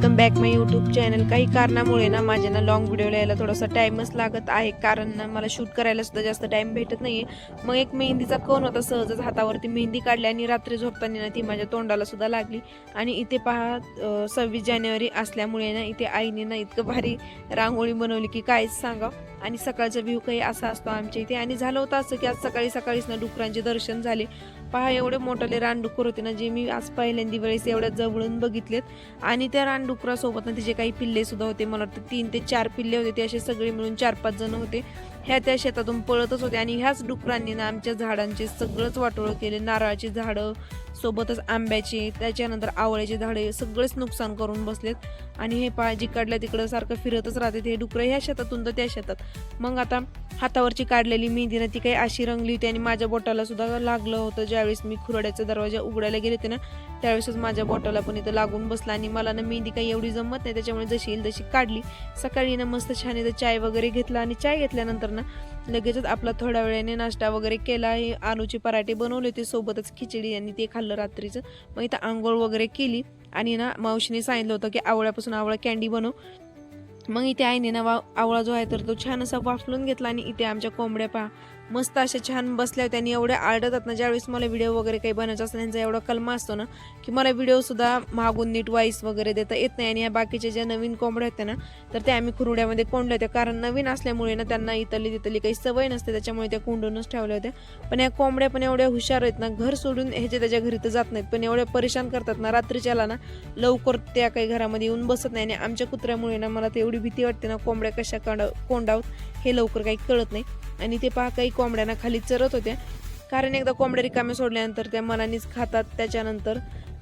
एकदम बॅक मॅ YouTube channel. काही कारणामुळे ना माझ्या ना लॉंग व्हिडिओला यायला थोडासा टाईमच लागत आहे. कारण ना मला शूट करायला सुद्धा जास्त टाईम भेटत नाही मग एक मेहंदीचा कोण होता सहजच हातावरती मेहंदी काढली आणि रात्री झोपताना ना ती माझ्या तोंडाला सुद्धा लागली. आणि इथे पहा सव्वीस जानेवारी असल्यामुळे ना इथे आईने ना इतकं भारी रांगोळी बनवली की कायच सांगा. आणि सकाळचा व्ह्यू काही असा असतो आमच्या इथे. आणि झालं होतं असं की आज सकाळी सकाळीच ना डुकरांचे दर्शन झाले. पहा एवढे मोठाले रानडुकर होते ना जे मी आज पहिल्यांदी वेळेस एवढ्या जवळून बघितलेत. आणि त्या रानडुकरासोबत ना तिचे काही पिल्ले सुद्धा होते मला वाटतं तीन ते चार पिल्ले होते ते असे सगळे मिळून चार पाच जण होते. ह्या त्या शेतातून पळतच होते आणि ह्याच डुकरांनी ना आमच्या झाडांचे सगळंच वाटोळं केले नारळाची झाडं सोबतच आंब्याचे त्याच्यानंतर आवळ्याचे झाडे सगळेच नुकसान करून बसलेत. आणि हे पहा जिकडल्या तिकडं सारखं फिरतच राहते हे डुकरं ह्या शेतातून तर त्या शेतात. मग आता हातावरची काढलेली मेहंदी ना ती काही अशी रंगली होती आणि माझ्या बोटाला सुद्धा लागलं होतं. ज्यावेळेस मी खुराड्याचा दरवाजा उघडायला गेले होते ना त्यावेळेसच माझ्या बोटाला पण इथं लागून बसला आणि मला ना मेहंदी काही एवढी जमत नाही त्याच्यामुळे जशी येईल तशी काढली. सकाळी ना मस्त छान इथं चाय वगैरे घेतला आणि चाय घेतल्यानंतर ना लगेचच आपला थोड्या वेळाने नाश्ता वगैरे केला आहे आलूचे पराठे बनवले होते सोबतच खिचडी आणि ते खाल्लं रात्रीचं. मग इथं आंघोळ वगैरे केली आणि ना मावशीने सांगितलं होतं की आवळ्यापासून आवळा कॅन्डी बनव. मग इथे आईने ना वा आवळा जो आहे तर तो छान असा वाफलून घेतला आणि इथे आमच्या कोंबड्या पहा. मस्त अशा छान बसल्या होत्या आणि एवढ्या आळडतात ना ज्यावेळेस मला व्हिडिओ वगैरे काही बनायचा असतो त्यांचा एवढा कलमा असतो ना की मला व्हिडिओसुद्धा मागून नीट वाईस वगैरे देता येत नाही. आणि या बाकीच्या ज्या नवीन कोंबड्या होत्या ना तर त्या आम्ही खुरुड्यामध्ये कोंडल्या होत्या. कारण नवीन असल्यामुळे ना त्यांना इथली तिथली काही सवय नसते त्याच्यामुळे त्या कोंडूनच ठेवल्या होत्या. पण या कोंबड्या पण एवढ्या हुशार आहेत ना घर सोडून ह्याच्या त्याच्या घरी तर जात नाहीत पण एवढ्या परेशान करतात ना रात्रीच्याला ना लवकर त्या काही घरामध्ये येऊन बसत नाही. आणि आमच्या कुत्र्यामुळे ना मला तर एवढी भीती वाटते ना कोंबड्या कशा काढ कोंडावत हे लवकर काही कळत नाही. आणि ते पहा काही कोंबड्यांना खाली चरत होत्या कारण एकदा कोंबड्या रिकाम्या सोडल्यानंतर त्या मनानेच खातात. त्याच्यानंतर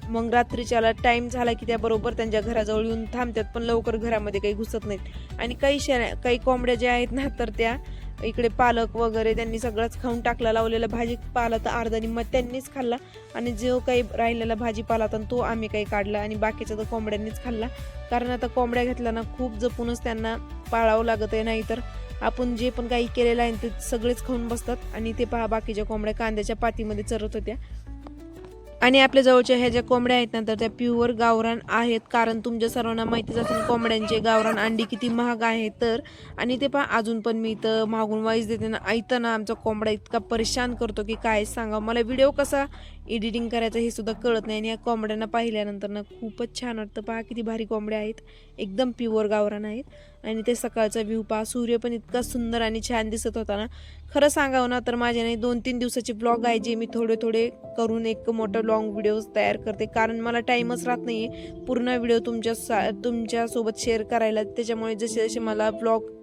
मग रात्रीच्याला टाईम झाला की त्याबरोबर त्यांच्या घराजवळ येऊन थांबतात पण लवकर घरामध्ये काही घुसत नाहीत. आणि काही शे काही कोंबड्या ज्या आहेत ना तर त्या इकडे पालक वगैरे त्यांनी सगळंच खाऊन टाकला. लावलेला भाजीपाला तर अर्धा निम्मा त्यांनीच खाल्ला. आणि जो काही राहिलेला भाजीपाला तर तो आम्ही काही काढला आणि बाकीचा तर कोंबड्यांनीच खाल्ला. कारण आता कोंबड्या घेतल्या ना खूप जपूनच त्यांना पाळावं लागत आहे नाहीतर आपण जे पण काही केलेलं आहे ते सगळेच खाऊन बसतात आणि ते पहा बाकीच्या कोंबड्या कांद्याच्या पातीमध्ये चरत होत्या. आणि आपल्या जवळच्या ह्या ज्या कोंबड्या आहेत ना तर त्या प्युअर गावरान आहेत. कारण तुमच्या सर्वांना माहितीच असेल कोंबड्यांचे गावरान अंडी किती महाग आहे तर. आणि ते पहा अजून पण मी इथं मागून वाईस देते ना ऐकताना आमचा कोंबडा इतका परेशान करतो की काय सांगा मला व्हिडिओ कसा एडिटिंग करायचं हे सुद्धा कळत नाही आणि या कोंबड्यांना पाहिल्यानंतर ना खूपच छान वाटतं. पहा किती भारी कोंबड्या आहेत. एकदम प्युअर गावरान आहेत. आणि ते सकाळचा व्ह्यू पहा. सूर्य पण इतका सुंदर आणि छान दिसत होता ना. खरं सांगावं ना तर माझे नाही दोन तीन दिवसाचे ब्लॉग आहे जे मी थोडे थोडे करून एक मोठं लॉंग व्हिडिओज तयार करते. कारण मला टाईमच राहत नाही आहे पूर्ण व्हिडिओ तुमच्या सा तुमच्यासोबत शेअर करायला. त्याच्यामुळे जसे जसे मला ब्लॉग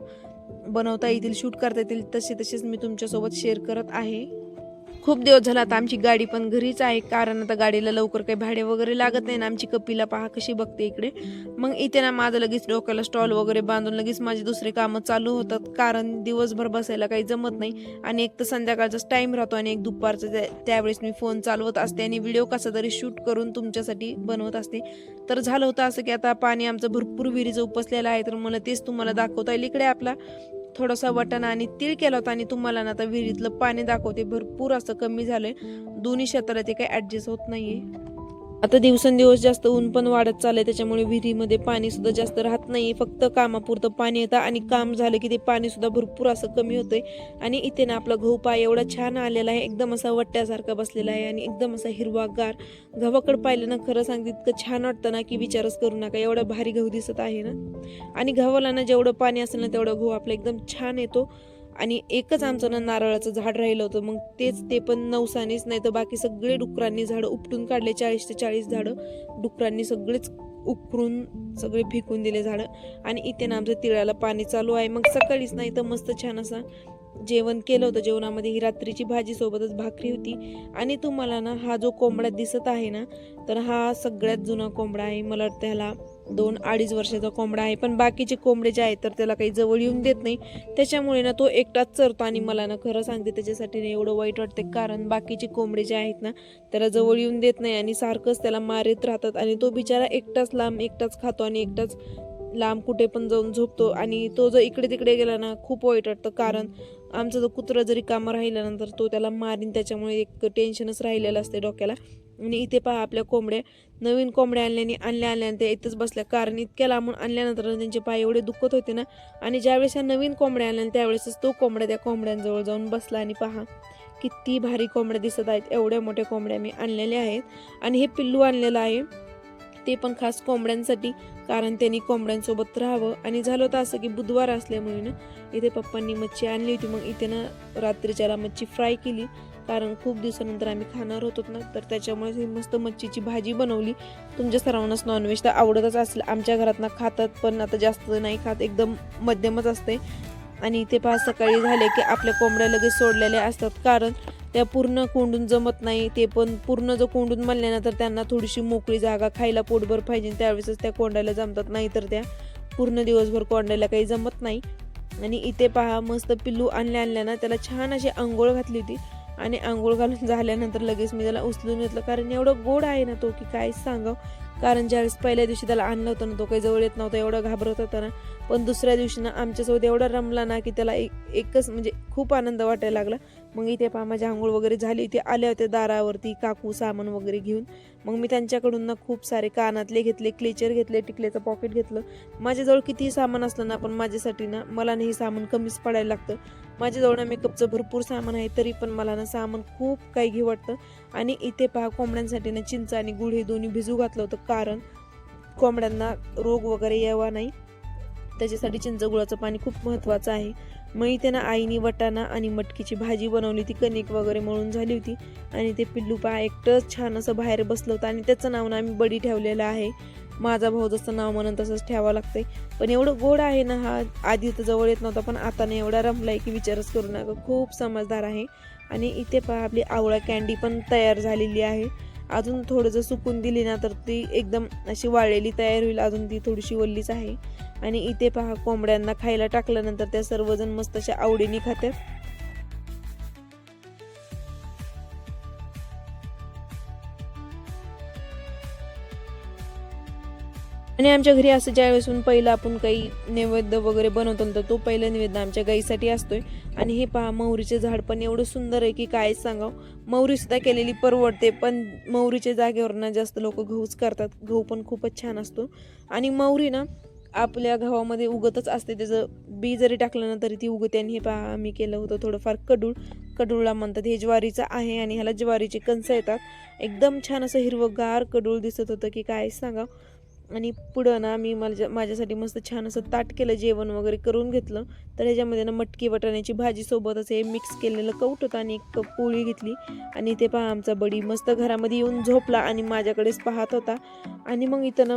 बनवता येतील शूट करता येतील तसे तसेच मी तुमच्यासोबत शेअर करत आहे. खूप दिवस झाला आता आमची गाडी पण घरीच आहे. कारण आता गाडीला लवकर काही भाडे वगैरे लागत नाही ना आमची कपिला पहा कशी बघते इकडे. मग इथे ना माझं लगेच डोक्याला स्टॉल वगैरे बांधून लगेच माझी दुसरे कामं चालू होतात. कारण दिवसभर बसायला काही जमत नाही. आणि एक तर संध्याकाळचाच टाईम राहतो आणि एक दुपारचा त्या- त्यावेळेस मी फोन चालवत असते आणि व्हिडिओ कसा तरी शूट करून तुमच्यासाठी बनवत असते. तर झालं होतं असं की आता पाणी आमचं भरपूर विहिरीचं उपसलेलं आहे. तर मला तेच तुम्हाला दाखवता येईल इकडे आपला. थोडासा वटाणा आणि तीळ केला होता आणि तुम्हाला ना आता विहिरीतलं पाणी दाखवते. भरपूर असं कमी झालंय. दोन्ही क्षेत्रात ते काही ॲडजस्ट होत नाहीये. आता दिवसेंदिवस जास्त ऊन पण वाढत चाललंय त्याच्यामुळे विहिरीमध्ये पाणी सुद्धा जास्त राहत नाही फक्त कामापुरतं पाणी येतं आणि काम झालं की ते पाणी सुद्धा भरपूर असं कमी होतंय. आणि इथे ना आपला गहू पाय एवढा छान आलेला आहे एकदम असा वट्ट्यासारखा बसलेला आहे आणि एकदम असा हिरवागार. गव्हाकडे पाहिलं ना खरं सांगते इतकं छान वाटतं ना की विचारच करू नका एवढा भारी गहू दिसत आहे ना. आणि गव्हाला ना जेवढं पाणी असेल ना तेवढा गहू आपला एकदम छान येतो. आणि एकच आमचं ना नारळाचं झाड राहिलं होतं. मग तेच ते पण नवसानेच नाही तर बाकी सगळे डुकरांनी झाडं उपटून काढले चाळीस ते चाळीस झाडं. डुकरांनी सगळेच उकरून सगळे फेकून दिले झाडं. आणि इथे ना आमचं तिळाला पाणी चालू आहे. मग सकाळीच नाही तर मस्त छान असा जेवण केलं होतं. जेवणामध्ये ही रात्रीची भाजी सोबतच भाकरी होती. आणि तुम्हाला ना हा जो कोंबडा दिसत आहे ना तर हा सगळ्यात जुना कोंबडा आहे. मला वाटतं ह्याला दोन अडीच वर्षाचा कोंबडा आहे पण बाकीचे कोंबडे जे आहेत तर त्याला काही जवळ येऊन देत नाही. त्याच्यामुळे ना तो एकटाच चरतो आणि मला ना खरं सांगते त्याच्यासाठी ना एवढं वाईट वाटते कारण बाकीचे कोंबडे जे आहेत ना त्याला जवळ येऊन देत नाही आणि सारखंच त्याला मारित राहतात आणि तो बिचारा एकटाच लांब एकटाच खातो आणि एकटाच लांब कुठे पण जाऊन झोपतो. आणि तो जर इकडे तिकडे गेला ना खूप वाईट वाटतं कारण आमचं जो कुत्रा जरी कामं राहिल्यानंतर तो त्याला मारीन त्याच्यामुळे एक टेन्शनच राहिलेलं असते डोक्याला. आणि इथे पहा आपल्या कोंबड्या. नवीन कोंबड्या आणल्याने आणल्या आणल्याने त्या इथंच बसल्या. कारण इतक्या लांबून आणल्यानंतर त्यांचे पाय एवढे दुखत होते ना. आणि ज्यावेळेस ह्या नवीन कोंबड्या आणल्या त्यावेळेसच तो कोंबड्या त्या कोंबड्यांजवळ जाऊन बसला. आणि पहा किती भारी कोंबड्या दिसत आहेत. एवढ्या मोठ्या कोंबड्या मी आणलेल्या आहेत. आणि हे पिल्लू आणलेलं आहे. ते पण खास कोंबड्यांसाठी कारण त्यांनी कोंबड्यांसोबत राहावं. आणि झालं होतं असं की बुधवार असल्यामुळे ना इथे पप्पांनी मच्छी आणली होती. मग इथे ना रात्रीच्याला मच्छी फ्राय केली. कारण खूप दिवसानंतर आम्ही खाणार होतो ना तर त्याच्यामुळे ही मस्त मच्छीची भाजी बनवली. तुमच्या सर्वांनाच नॉनव्हेज तर आवडतच असेल. आमच्या घरात ना खातात पण आता जास्त नाही खात. एकदम मध्यमच असते. आणि इथे पाच सकाळी झाले की आपल्या कोंबड्या लगेच सोडलेल्या असतात. कारण त्या पूर्ण कोंडून जमत नाही ते पण पूर्ण जर कोंडून म्हणल्यानंतर त्यांना थोडीशी मोकळी जागा खायला पोटभर पाहिजे त्यावेळेसच त्या कोंडायला जमतात. नाही तर त्या पूर्ण दिवसभर कोंडायला काही जमत नाही. आणि इथे पहा मस्त पिल्लू आणल्या आणल्या ना त्याला छान अशी आंघोळ घातली होती. आणि आंघोळ घालून झाल्यानंतर लगेच मी त्याला उचलून घेतलं. कारण एवढं गोड आहे ना तो की काय सांगाव? कारण ज्यावेळेस पहिल्या दिवशी त्याला आणलं होतं ना तो काही जवळ येत नव्हता एवढा घाबरत होता ना. पण दुसऱ्या दिवशी ना आमच्यासोबत एवढा रमला ना की त्याला एक एकच म्हणजे खूप आनंद वाटायला लागला. मग इथे पहा माझी आंघोळ वगैरे झाली. होती आल्या होत्या दारावरती काकू सामान वगैरे घेऊन. मग मी त्यांच्याकडून ना खूप सारे कानातले घेतले क्लेचर घेतले टिकल्याचं पॉकेट घेतलं. माझ्याजवळ कितीही सामान असलं ना पण माझ्यासाठी ना मला नाही सामान कमीच पडायला लागतं. माझ्याजवळ ना मेकअपचं भरपूर सामान आहे तरी पण मला ना सामान खूप काही घेऊ वाटतं. आणि इथे पहा कोंबड्यांसाठी ना चिंच आणि गुळ हे दोन्ही भिजू घातलं होतं कारण कोंबड्यांना रोग वगैरे यावा नाही. त्याच्यासाठी चिंच गुळाचं पाणी खूप महत्त्वाचं आहे. मग इथे ना आईने वटाणा आणि मटकीची भाजी बनवली. ती कणिक वगैरे मळून झाली होती. आणि ते पिल्लू पहा एकटंच छान असं बाहेर बसलं होतं. आणि त्याचं नाव ना आम्ही बडी ठेवलेलं आहे. माझा भाऊ जसं नाव म्हणून तसंच ठेवावं लागतंय. पण एवढं गोड आहे ना हा आधी तर जवळ येत नव्हता पण आता ना एवढा रमलाय की विचारच करू नका. खूप समजदार आहे. आणि इथे पहा आपली आवळा कॅन्डी पण तयार झालेली आहे. अजून थोडं जर सुकून दिली ना तर ती एकदम अशी वाळलेली तयार होईल. अजून ती थोडीशी वल्लीच आहे. आणि इथे पहा कोंबड्यांना खायला टाकल्यानंतर त्या सर्वजण मस्त अशा आवडीने खातात आणि आमच्या घरी असं ज्यावेळेसून पहिलं आपण काही नैवेद्य वगैरे बनवतो तर तो पहिला नैवेद्य आमच्या गाईसाठी असतोय. आणि हे पहा मौरीचे झाड पण एवढं सुंदर आहे की काय सांगाव. मौरी सुद्धा केलेली परवडते पण मौरीच्या जागेवर ना जास्त लोक गहूच करतात. गहू पण खूपच छान असतो. आणि मौरी ना आपल्या गव्हामध्ये उगतच असते. त्याचं बी जरी टाकलं ना तरी ती उगते. आणि हे पहा आम्ही केलं होतं थोडंफार कडूळ. कडूळला म्हणतात हे ज्वारीचं आहे आणि ह्याला ज्वारीचे कणसं येतात. एकदम छान असं हिरवंगार कडूळ दिसत होतं की काय सांगा. आणि पुढं ना मी माझ्या माझ्यासाठी मस्त छान असं ताट केलं जेवण वगैरे करून घेतलं. तर ह्याच्यामध्ये ना मटकी वटाण्याची भाजी सोबतच हे मिक्स केलेलं कौट होतं आणि एक कप पोळी घेतली. आणि ते पहा आमचा बडी मस्त घरामध्ये येऊन झोपला आणि माझ्याकडेच पाहत होता. आणि मग इथं ना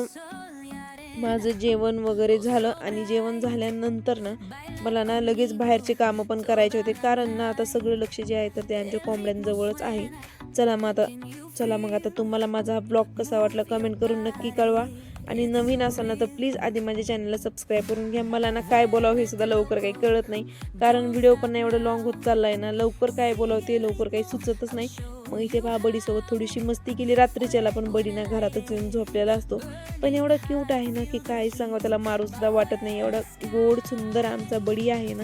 माझं जेवण वगैरे झालं आणि जेवण झाल्यानंतर ना मला ना लगेच बाहेरचे कामं पण करायचे होते. कारण ना आता सगळं लक्ष जे आहे तर ते आमच्या कोंबड्यांजवळच आहे. चला मग आता चला मग आता तुम्हाला माझा हा ब्लॉग कसा वाटला कमेंट करून नक्की कळवा. आणि नवीन असाल ना तर प्लीज आधी माझ्या चॅनलला सबस्क्राईब करून घ्या. मला ना काय बोलावं हे सुद्धा लवकर काही कळत नाही. कारण व्हिडिओ पण नाही एवढं लॉंग होत चालला आहे ना. लवकर काय बोलावं ते लवकर काही सुचतच नाही. मग इथे पहा बडीसोबत थोडीशी मस्ती केली. रात्रीच्याला पण बडी ना घरातच येऊन झोपलेला असतो. पण एवढं क्यूट आहे ना की काय सांगावं त्याला मारू सुद्धा वाटत नाही. एवढा गोड सुंदर आमचा बडी आहे ना.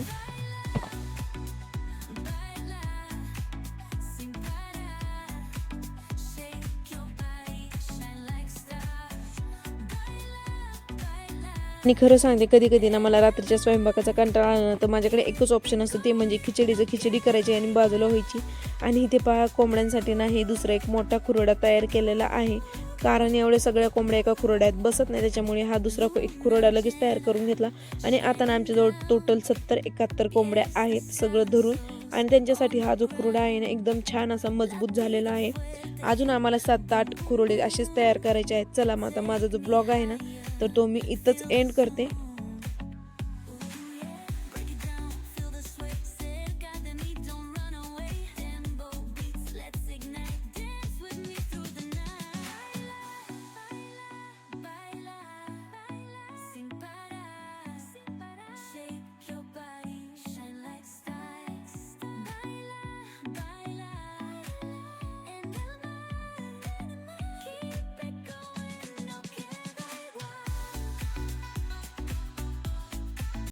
आणि खरं सांगते कधी कधी ना मला रात्रीच्या स्वयंपाकाचा कंटाळा आला ना तर माझ्याकडे एकच ऑप्शन असतं ते म्हणजे खिचडीचं खिचडी करायची आणि बाजूला व्हायची. आणि इथे पहा कोंबड्यांसाठी ना हे दुसरा एक मोठा खुरडा तयार केलेला आहे. कारण एवढ्या सगळ्या कोंबड्या एका खुरड्यात बसत नाही त्याच्यामुळे हा दुसरा एक खुरडा लगेच तयार करून घेतला. आणि आता ना आमच्याजवळ टोटल सत्तर एकाहत्तर कोंबड्या आहेत सगळं धरून. आणि त्यांच्यासाठी हा जो कुरडा आहे ना एकदम छान असा मजबूत झालेला आहे. अजून आम्हाला सात आठ कुरडे असेच तयार करायचे आहेत. चला मग आता माझा जो ब्लॉग आहे ना तर तो मी इथंच एंड करते.